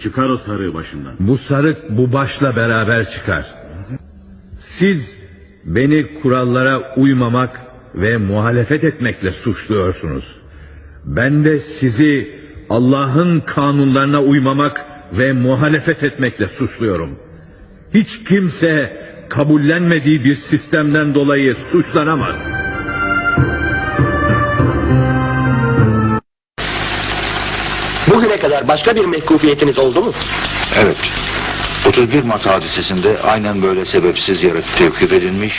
Çıkar o sarığı başından. Bu sarık bu başla beraber çıkar. Siz beni kurallara uymamak ve muhalefet etmekle suçluyorsunuz. Ben de sizi Allah'ın kanunlarına uymamak ve muhalefet etmekle suçluyorum. Hiç kimse kabullenmediği bir sistemden dolayı suçlanamaz. Bugüne kadar başka bir mehkufiyetiniz oldu mu? Evet. 31 Mart hadisesinde aynen böyle sebepsiz yere tevkif edilmiş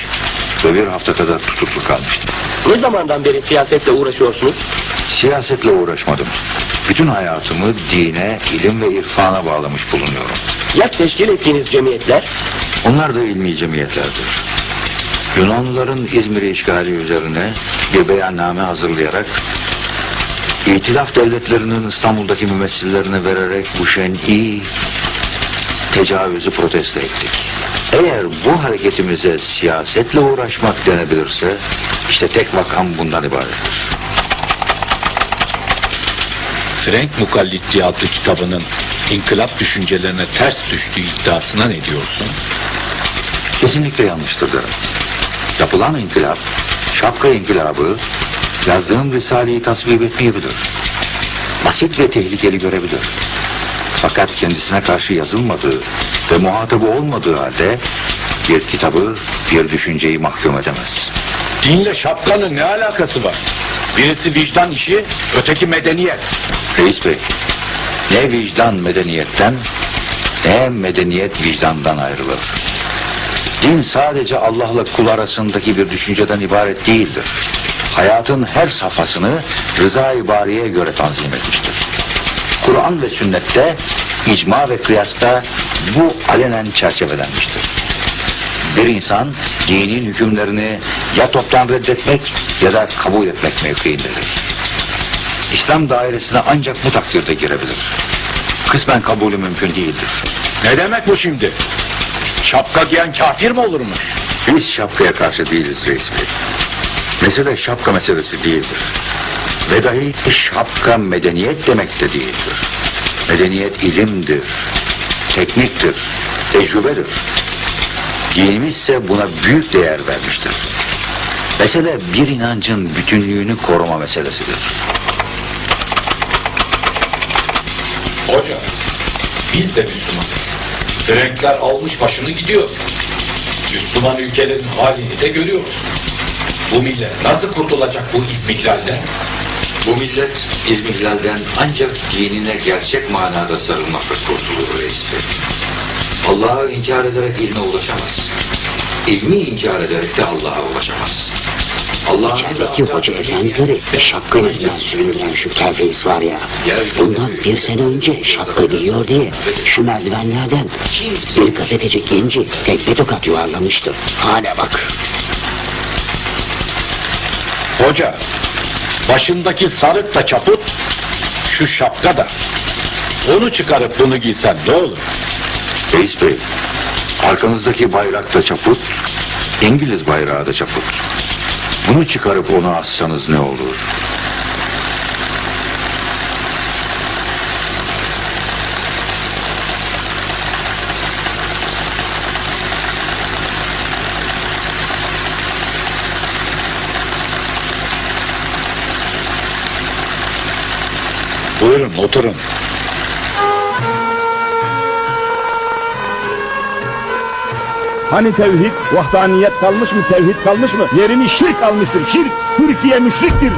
ve bir hafta kadar tutuklu kalmıştım. Ne zamandan beri siyasetle uğraşıyorsunuz? Siyasetle uğraşmadım. Bütün hayatımı dine, ilim ve irfana bağlamış bulunuyorum. Ya teşkil ettiğiniz cemiyetler? Onlar da ilmi cemiyetlerdir. Yunanlıların İzmir'i işgali üzerine bir beyanname hazırlayarak İtilaf devletlerinin İstanbul'daki mümessillerine vererek bu şen'i tecavüzü protesto ettik. Eğer bu hareketimize siyasetle uğraşmak denebilirse işte tek vakam bundan ibarettir. Frank Mukallitçi adlı kitabının inkılap düşüncelerine ters düştüğü iddiasına ne diyorsun? Kesinlikle yanlıştır derim. Yapılan inkılap, şapka inkılabı, yazdığım Risale'yi tasvip etmeyebilir. Basit ve tehlikeli görebilir. Fakat kendisine karşı yazılmadığı ve muhatabı olmadığı halde bir kitabı, bir düşünceyi mahkum edemez. Dinle şapkanın ne alakası var? Birisi vicdan işi, öteki medeniyet. Reis Bey, ne vicdan medeniyetten, ne medeniyet vicdandan ayrılır. Din sadece Allah'la kul arasındaki bir düşünceden ibaret değildir. Hayatın her safhasını rıza-i bariye göre tanzim etmiştir. Kur'an ve sünnette, icma ve kıyasta bu alenen çerçevelenmiştir. Bir insan dinin hükümlerini ya toptan reddetmek ya da kabul etmek mevkiindedir. İslam dairesine ancak bu takdirde girebilir. Kısmen kabulü mümkün değildir. Ne demek bu şimdi? Şapka giyen kafir mi olurmuş? Biz şapkaya karşı değiliz reis bey. Mesele şapka meselesi değildir. Ve dahi şapka medeniyet demek de değildir. Medeniyet ilimdir, tekniktir, tecrübedir. Dinimiz ise buna büyük değer vermiştir. Mesele bir inancın bütünlüğünü koruma meselesidir. Hoca, biz de Müslümanız. Frankler almış başını gidiyor. Müslüman ülkelerin halini de görüyoruz. Bu millet nasıl kurtulacak bu izmihlalden? Bu millet İzmihlal'den ancak dinine gerçek manada sarılmakla kurtulur reis bey. Allah'ı inkar ederek ilme ulaşamaz. İlmi inkar ederek de Allah'a ulaşamaz. Allah'ın İçerideki hoca efendileri şapka yüzünden sürülen şu kel reis var ya. Bundan bir sene önce şapka giyiyor diye şu merdivenlerden bir gazeteci genci tekme tokat yuvarlamıştı. Hala bak. Hoca, başındaki sarık da çaput, şu şapka da. Onu çıkarıp bunu giysen ne olur? Reis Bey, arkanızdaki bayrak da çaput, İngiliz bayrağı da çaput. Bunu çıkarıp onu assanız ne olur? Buyurun oturun. Hani tevhid, vahdaniyet kalmış mı, tevhid kalmış mı? Yerini şirk almıştır, şirk. Türkiye müşriktir.